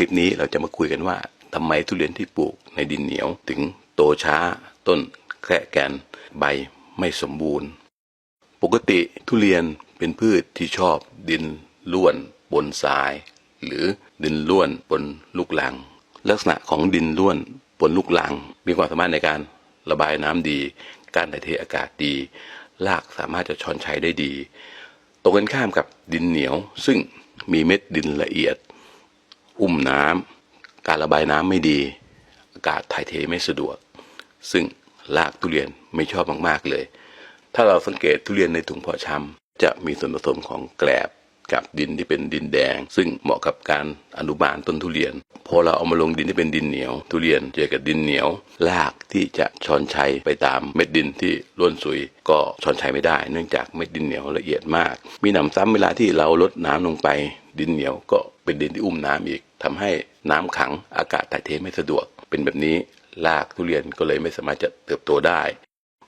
คลิปนี้เราจะมาคุยกันว่าทำไมทุเรียนที่ปลูกในดินเหนียวถึงโตช้า ต้นแคระแกนใบไม่สมบูรณ์ ปกติทุเรียนเป็นพืชที่ชอบดินล้วนบนทราย หรือดินล้วนบนลูกลัง ลักษณะของดินล้วนบนลูกลัง มีความสามารถในการระบายน้ำดี การถ่ายเทอากาศดีรากสามารถจะชอนชัยได้ดี ตรงกันข้ามกับดินเหนียว ซึ่งมีเม็ดดินละเอียด อุ้มน้ำการระบายน้ำไม่ดี อากาศถ่ายเทไม่สะดวก ซึ่งรากทุเรียนไม่ชอบมากๆเลย ถ้าเราสังเกตทุเรียนในถุงเพาะชำจะมีส่วนผสมของแกลบกับดินที่เป็นดินแดง ซึ่งเหมาะกับการอนุบาลต้นทุเรียน พอเราเอามาลงดินที่เป็นดินเหนียว ทุเรียนเจอกับดินเหนียวรากที่จะชอนชัยไปตามเม็ดดินที่ร่วนซุยก็ชอนชัยไม่ได้ เนื่องจากเม็ดดินเหนียวละเอียดมาก มีหนำซ้ำเวลาที่เราลดน้ำลงไป ดินเหนียวก็ เป็นดินที่อุ้มน้ำอีกทำให้น้ำขังอากาศถ่ายเทไม่สะดวก เป็นแบบนี้รากทุเรียนก็เลยไม่สามารถจะเติบโตได้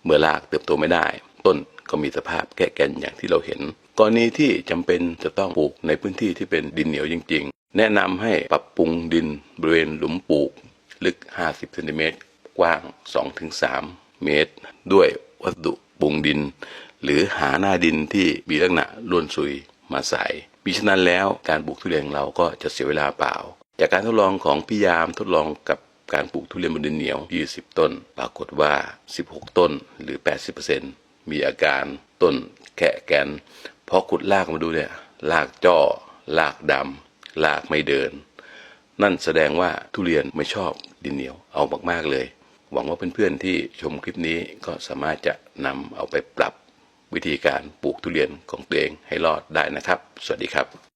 เมื่อรากเติบโตไม่ได้ ต้นก็มีสภาพแก่แกนอย่างที่เราเห็นกรณีที่จำเป็นจะต้องปลูกในพื้นที่ที่เป็นดินเหนียวจริง ๆ แนะนำให้ปรับปรุงดินบริเวณหลุมปลูก ลึก 50เซนติเมตรกว้าง 2-3 เมตร ด้วยวัสดุปรุงดิน หรือหาหน้าดินที่มีลักษณะร่วนซุยมาใส่ มิฉะนั้นแล้วการปลูกทุเรียนของเราก็จะเสียเวลาเปล่า จากการทดลองของพี่ยามทดลองกับการปลูกทุเรียนบนดินเหนียว 20 ต้น ปรากฏว่า 16 ต้นหรือ 80%มีอาการต้นแกะแกนพอขุดรากมาดูเนี่ยรากจ้อรากดำรากไม่เดิน นั่นแสดงว่าทุเรียนไม่ชอบดินเหนียวเอามากๆเลย หวังว่าเพื่อนๆที่ชมคลิปนี้ก็สามารถจะนำเอาไปปรับ วิธีการปลูกทุเรียนของตัวเองให้รอดได้นะครับ สวัสดีครับ